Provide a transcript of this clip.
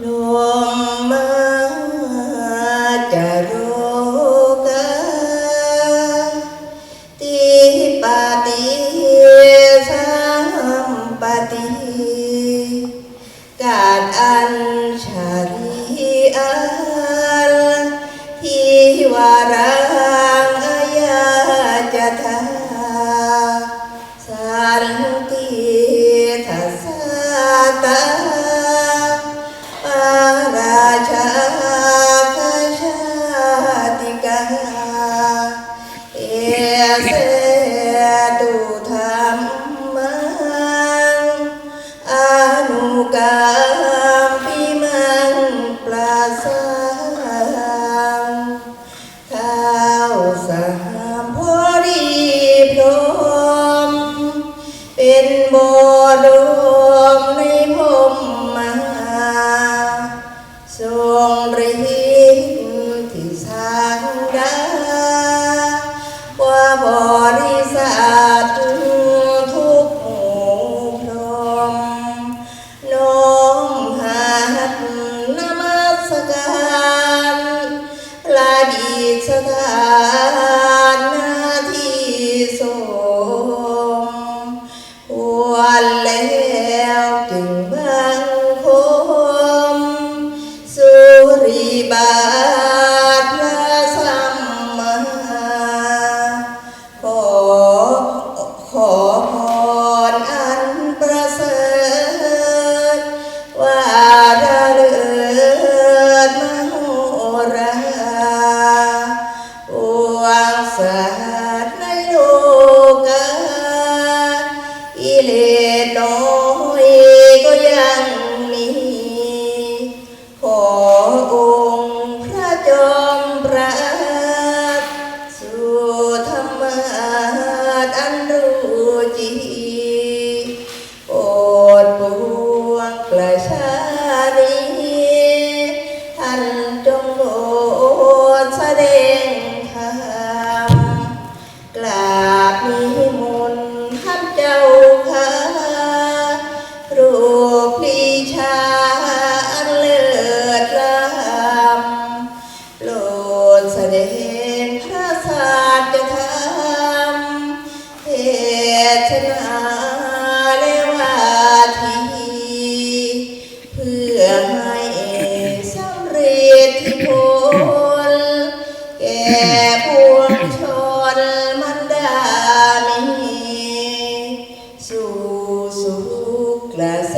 ลมมาจะโรกาติปาติสัมปติกาดอันชาลีอัลที่วารังอายาจะทา บรมในพมมาทรงฤทธิ์ที่สร้างด้ว่าบริษัททุกหมู่พรมน้อมหัดนมัสการลาดีสถา ชาอันเลิศล้ำโปรดแสดงพระศาสตธรรมเทศนาและวาที เพื่อให้สำเร็จที่ผลแก่พวงชนมันดามีสู่สุขและเส